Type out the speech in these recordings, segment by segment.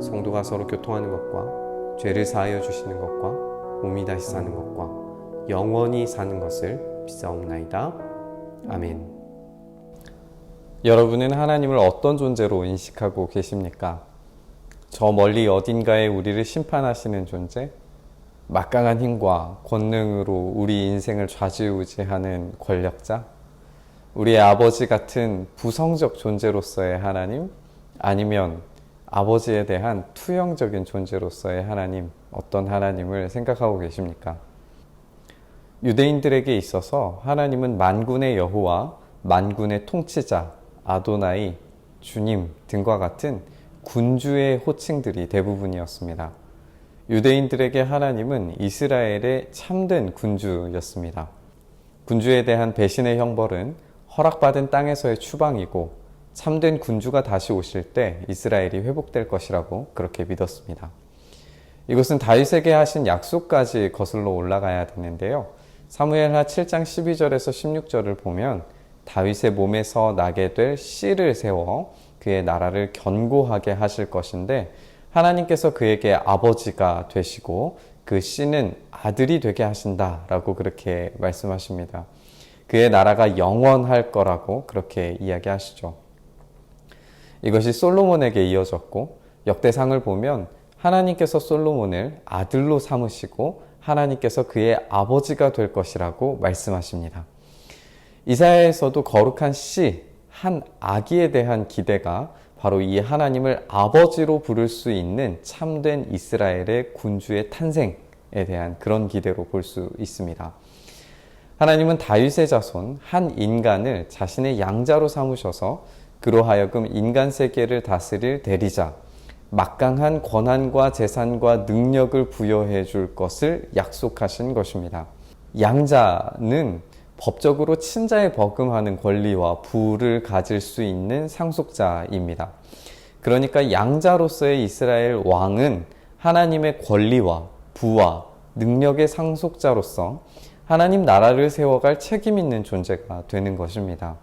성도가 서로 교통하는 것과 죄를 사하여 주시는 것과 몸이 다시 사는 것과 영원히 사는 것을 믿사옵나이다. 아멘. 여러분은 하나님을 어떤 존재로 인식하고 계십니까? 저 멀리 어딘가에 우리를 심판하시는 존재? 막강한 힘과 권능으로 우리 인생을 좌지우지하는 권력자? 우리의 아버지 같은 부성적 존재로서의 하나님? 아니면 아버지에 대한 투영적인 존재로서의 하나님, 어떤 하나님을 생각하고 계십니까? 유대인들에게 있어서 하나님은 만군의 여호와, 만군의 통치자, 아도나이, 주님 등과 같은 군주의 호칭들이 대부분이었습니다. 유대인들에게 하나님은 이스라엘의 참된 군주였습니다. 군주에 대한 배신의 형벌은 허락받은 땅에서의 추방이고 참된 군주가 다시 오실 때 이스라엘이 회복될 것이라고 그렇게 믿었습니다. 이것은 다윗에게 하신 약속까지 거슬러 올라가야 되는데요. 사무엘하 7장 12절에서 16절을 보면 다윗의 몸에서 나게 될 씨를 세워 그의 나라를 견고하게 하실 것인데 하나님께서 그에게 아버지가 되시고 그 씨는 아들이 되게 하신다라고 그렇게 말씀하십니다. 그의 나라가 영원할 거라고 그렇게 이야기하시죠. 이것이 솔로몬에게 이어졌고 역대상을 보면 하나님께서 솔로몬을 아들로 삼으시고 하나님께서 그의 아버지가 될 것이라고 말씀하십니다. 이사야에서도 거룩한 씨, 한 아기에 대한 기대가 바로 이 하나님을 아버지로 부를 수 있는 참된 이스라엘의 군주의 탄생에 대한 그런 기대로 볼 수 있습니다. 하나님은 다윗의 자손 한 인간을 자신의 양자로 삼으셔서 그로 하여금 인간 세계를 다스릴 대리자, 막강한 권한과 재산과 능력을 부여해 줄 것을 약속하신 것입니다. 양자는 법적으로 친자에 버금하는 권리와 부를 가질 수 있는 상속자입니다. 그러니까 양자로서의 이스라엘 왕은 하나님의 권리와 부와 능력의 상속자로서 하나님 나라를 세워갈 책임 있는 존재가 되는 것입니다.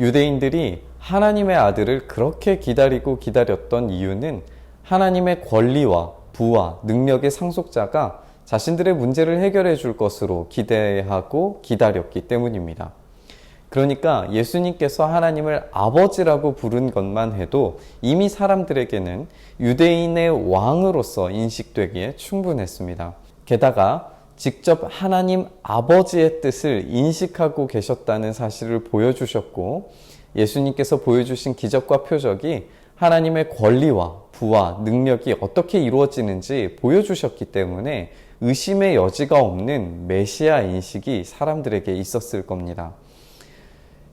유대인들이 하나님의 아들을 그렇게 기다리고 기다렸던 이유는 하나님의 권리와 부와 능력의 상속자가 자신들의 문제를 해결해 줄 것으로 기대하고 기다렸기 때문입니다. 그러니까 예수님께서 하나님을 아버지라고 부른 것만 해도 이미 사람들에게는 유대인의 왕으로서 인식되기에 충분했습니다. 게다가 직접 하나님 아버지의 뜻을 인식하고 계셨다는 사실을 보여주셨고 예수님께서 보여주신 기적과 표적이 하나님의 권리와 부와 능력이 어떻게 이루어지는지 보여주셨기 때문에 의심의 여지가 없는 메시아 인식이 사람들에게 있었을 겁니다.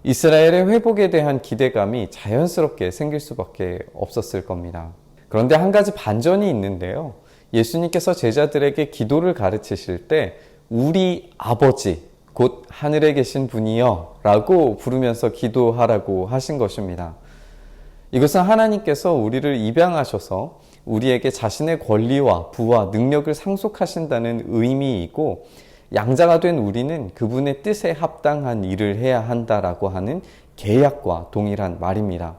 이스라엘의 회복에 대한 기대감이 자연스럽게 생길 수밖에 없었을 겁니다. 그런데 한 가지 반전이 있는데요. 예수님께서 제자들에게 기도를 가르치실 때 우리 아버지 곧 하늘에 계신 분이여 라고 부르면서 기도하라고 하신 것입니다. 이것은 하나님께서 우리를 입양하셔서 우리에게 자신의 권리와 부와 능력을 상속하신다는 의미이고 양자가 된 우리는 그분의 뜻에 합당한 일을 해야 한다라고 하는 계약과 동일한 말입니다.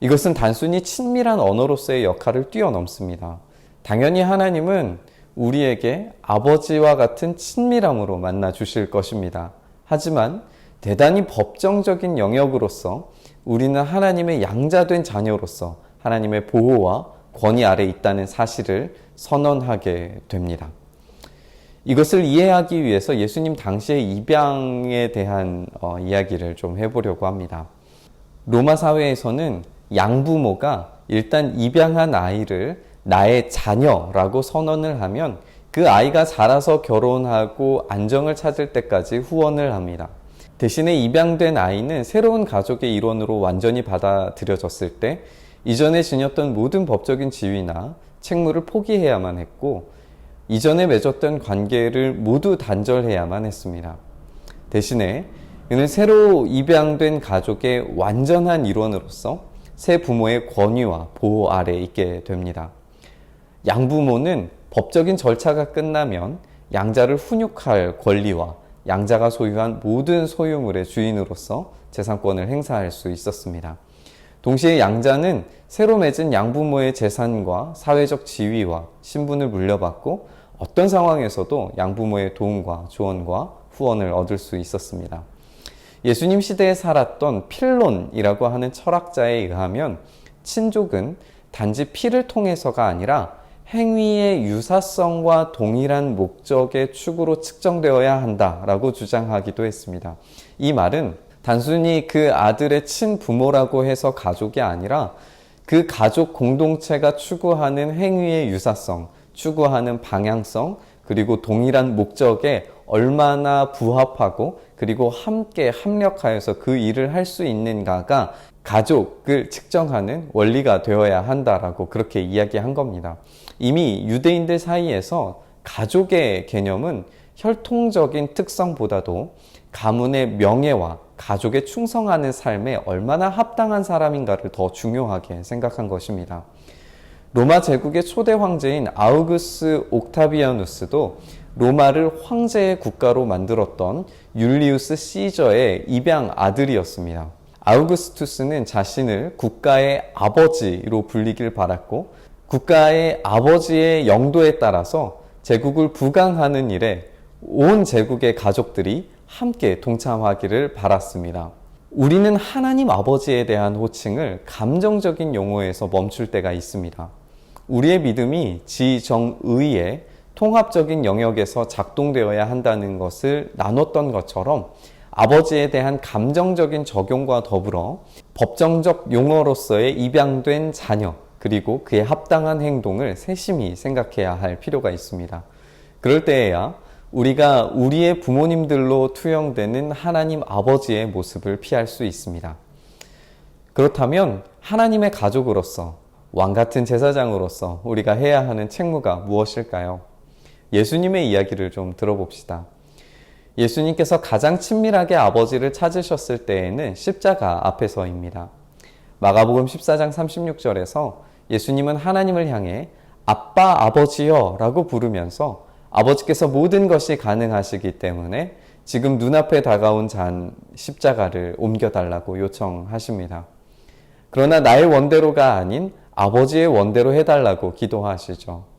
이것은 단순히 친밀한 언어로서의 역할을 뛰어넘습니다. 당연히 하나님은 우리에게 아버지와 같은 친밀함으로 만나 주실 것입니다. 하지만 대단히 법정적인 영역으로서 우리는 하나님의 양자된 자녀로서 하나님의 보호와 권위 아래 있다는 사실을 선언하게 됩니다. 이것을 이해하기 위해서 예수님 당시의 입양에 대한 어, 이야기를 좀 해보려고 합니다. 로마 사회에서는 양부모가 일단 입양한 아이를 나의 자녀라고 선언을 하면 그 아이가 자라서 결혼하고 안정을 찾을 때까지 후원을 합니다. 대신에 입양된 아이는 새로운 가족의 일원으로 완전히 받아들여졌을 때 이전에 지녔던 모든 법적인 지위나 책무를 포기해야만 했고 이전에 맺었던 관계를 모두 단절해야만 했습니다. 대신에 그는 새로 입양된 가족의 완전한 일원으로서 새 부모의 권위와 보호 아래 있게 됩니다. 양부모는 법적인 절차가 끝나면 양자를 훈육할 권리와 양자가 소유한 모든 소유물의 주인으로서 재산권을 행사할 수 있었습니다. 동시에 양자는 새로 맺은 양부모의 재산과 사회적 지위와 신분을 물려받고 어떤 상황에서도 양부모의 도움과 조언과 후원을 얻을 수 있었습니다. 예수님 시대에 살았던 필론이라고 하는 철학자에 의하면 친족은 단지 피를 통해서가 아니라 행위의 유사성과 동일한 목적의 축으로 측정되어야 한다라고 주장하기도 했습니다. 이 말은 단순히 그 아들의 친부모라고 해서 가족이 아니라 그 가족 공동체가 추구하는 행위의 유사성, 추구하는 방향성, 그리고 동일한 목적에 얼마나 부합하고 그리고 함께 합력하여서 그 일을 할 수 있는가가 가족을 측정하는 원리가 되어야 한다라고 그렇게 이야기한 겁니다. 이미 유대인들 사이에서 가족의 개념은 혈통적인 특성보다도 가문의 명예와 가족에 충성하는 삶에 얼마나 합당한 사람인가를 더 중요하게 생각한 것입니다. 로마 제국의 초대 황제인 아우구스 옥타비아누스도 로마를 황제의 국가로 만들었던 율리우스 시저의 입양 아들이었습니다. 아우구스투스는 자신을 국가의 아버지로 불리길 바랐고 국가의 아버지의 영도에 따라서 제국을 부강하는 일에 온 제국의 가족들이 함께 동참하기를 바랐습니다. 우리는 하나님 아버지에 대한 호칭을 감정적인 용어에서 멈출 때가 있습니다. 우리의 믿음이 지정의의 통합적인 영역에서 작동되어야 한다는 것을 나눴던 것처럼 아버지에 대한 감정적인 적용과 더불어 법정적 용어로서의 입양된 자녀, 그리고 그에 합당한 행동을 세심히 생각해야 할 필요가 있습니다. 그럴 때에야 우리가 우리의 부모님들로 투영되는 하나님 아버지의 모습을 피할 수 있습니다. 그렇다면 하나님의 가족으로서 왕 같은 제사장으로서 우리가 해야 하는 책무가 무엇일까요? 예수님의 이야기를 좀 들어봅시다. 예수님께서 가장 친밀하게 아버지를 찾으셨을 때에는 십자가 앞에서입니다. 마가복음 14장 36절에서 예수님은 하나님을 향해 아빠 아버지여 라고 부르면서 아버지께서 모든 것이 가능하시기 때문에 지금 눈앞에 다가온 잔 십자가를 옮겨달라고 요청하십니다. 그러나 나의 원대로가 아닌 아버지의 원대로 해달라고 기도하시죠.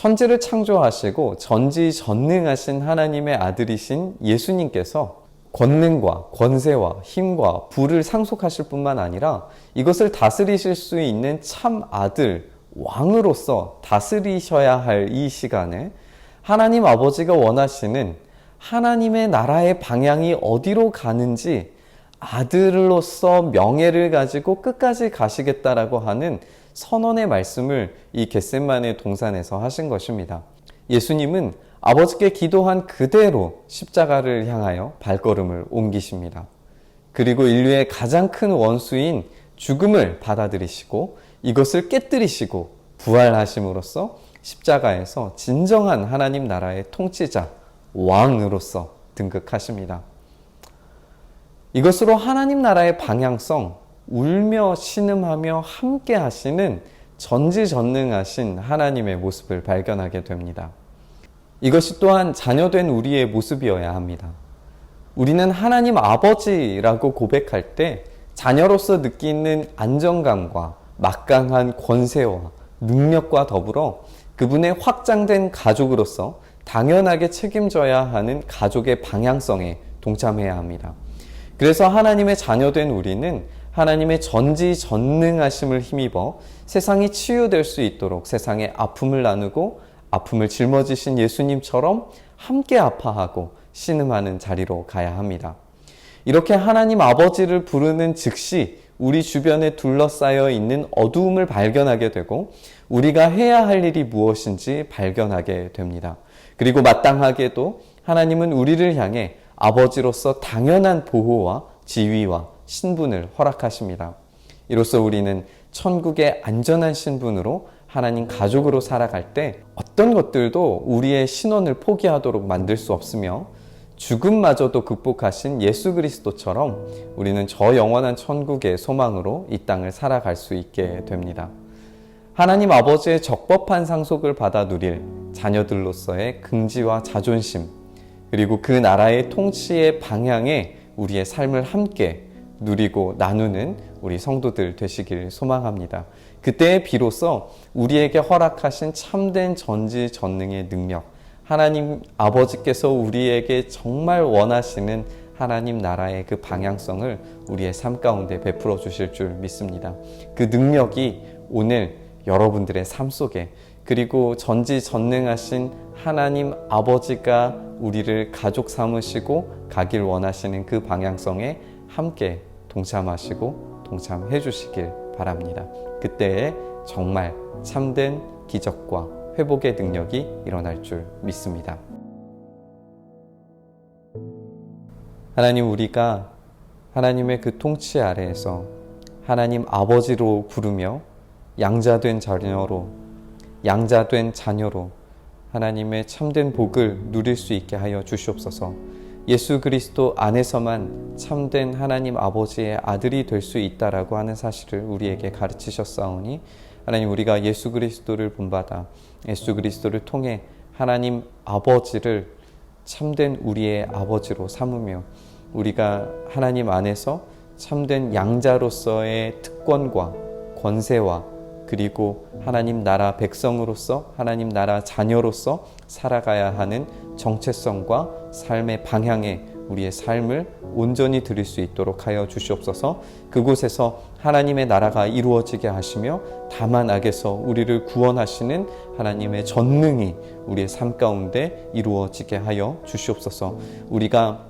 천지를 창조하시고 전지전능하신 하나님의 아들이신 예수님께서 권능과 권세와 힘과 부를 상속하실 뿐만 아니라 이것을 다스리실 수 있는 참 아들, 왕으로서 다스리셔야 할 이 시간에 하나님 아버지가 원하시는 하나님의 나라의 방향이 어디로 가는지 아들로서 명예를 가지고 끝까지 가시겠다라고 하는 선언의 말씀을 이 겟셋만의 동산에서 하신 것입니다. 예수님은 아버지께 기도한 그대로 십자가를 향하여 발걸음을 옮기십니다. 그리고 인류의 가장 큰 원수인 죽음을 받아들이시고 이것을 깨뜨리시고 부활하심으로써 십자가에서 진정한 하나님 나라의 통치자, 왕으로서 등극하십니다. 이것으로 하나님 나라의 방향성, 울며 신음하며 함께 하시는 전지전능하신 하나님의 모습을 발견하게 됩니다. 이것이 또한 자녀된 우리의 모습이어야 합니다. 우리는 하나님 아버지라고 고백할 때 자녀로서 느끼는 안정감과 막강한 권세와 능력과 더불어 그분의 확장된 가족으로서 당연하게 책임져야 하는 가족의 방향성에 동참해야 합니다. 그래서 하나님의 자녀된 우리는 하나님의 전지전능하심을 힘입어 세상이 치유될 수 있도록 세상의 아픔을 나누고 아픔을 짊어지신 예수님처럼 함께 아파하고 신음하는 자리로 가야 합니다. 이렇게 하나님 아버지를 부르는 즉시 우리 주변에 둘러싸여 있는 어두움을 발견하게 되고 우리가 해야 할 일이 무엇인지 발견하게 됩니다. 그리고 마땅하게도 하나님은 우리를 향해 아버지로서 당연한 보호와 지위와 신분을 허락하십니다. 이로써 우리는 천국의 안전한 신분으로 하나님 가족으로 살아갈 때 어떤 것들도 우리의 신원을 포기하도록 만들 수 없으며 죽음마저도 극복하신 예수 그리스도처럼 우리는 저 영원한 천국의 소망으로 이 땅을 살아갈 수 있게 됩니다. 하나님 아버지의 적법한 상속을 받아 누릴 자녀들로서의 긍지와 자존심, 그리고 그 나라의 통치의 방향에 우리의 삶을 함께 누리고 나누는 우리 성도들 되시길 소망합니다. 그때 비로소 우리에게 허락하신 참된 전지 전능의 능력, 하나님 아버지께서 우리에게 정말 원하시는 하나님 나라의 그 방향성을 우리의 삶 가운데 베풀어 주실 줄 믿습니다. 그 능력이 오늘 여러분들의 삶 속에 그리고 전지 전능하신 하나님 아버지가 우리를 가족 삼으시고 가길 원하시는 그 방향성에 함께 동참하시고 동참해 주시길 바랍니다. 그때에 정말 참된 기적과 회복의 능력이 일어날 줄 믿습니다. 하나님 우리가 하나님의 그 통치 아래에서 하나님 아버지로 부르며 양자된 자녀로 양자된 자녀로 하나님의 참된 복을 누릴 수 있게 하여 주시옵소서. 예수 그리스도 안에서만 참된 하나님 아버지의 아들이 될 수 있다라고 하는 사실을 우리에게 가르치셨사오니 하나님 우리가 예수 그리스도를 본받아 예수 그리스도를 통해 하나님 아버지를 참된 우리의 아버지로 삼으며 우리가 하나님 안에서 참된 양자로서의 특권과 권세와 그리고 하나님 나라 백성으로서 하나님 나라 자녀로서 살아가야 하는 정체성과 삶의 방향에 우리의 삶을 온전히 드릴 수 있도록 하여 주시옵소서. 그곳에서 하나님의 나라가 이루어지게 하시며 다만 악에서 우리를 구원하시는 하나님의 전능이 우리의 삶 가운데 이루어지게 하여 주시옵소서. 우리가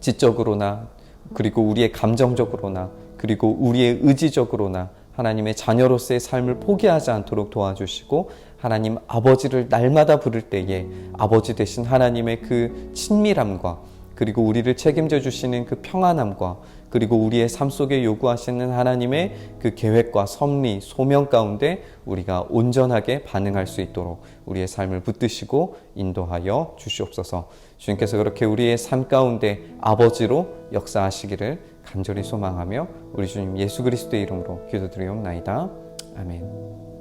지적으로나 그리고 우리의 감정적으로나 그리고 우리의 의지적으로나 하나님의 자녀로서의 삶을 포기하지 않도록 도와주시고 하나님 아버지를 날마다 부를 때에 아버지 되신 하나님의 그 친밀함과 그리고 우리를 책임져 주시는 그 평안함과 그리고 우리의 삶 속에 요구하시는 하나님의 그 계획과 섭리, 소명 가운데 우리가 온전하게 반응할 수 있도록 우리의 삶을 붙드시고 인도하여 주시옵소서. 주님께서 그렇게 우리의 삶 가운데 아버지로 역사하시기를 간절히 소망하며 우리 주님 예수 그리스도의 이름으로 기도드리옵나이다. 아멘.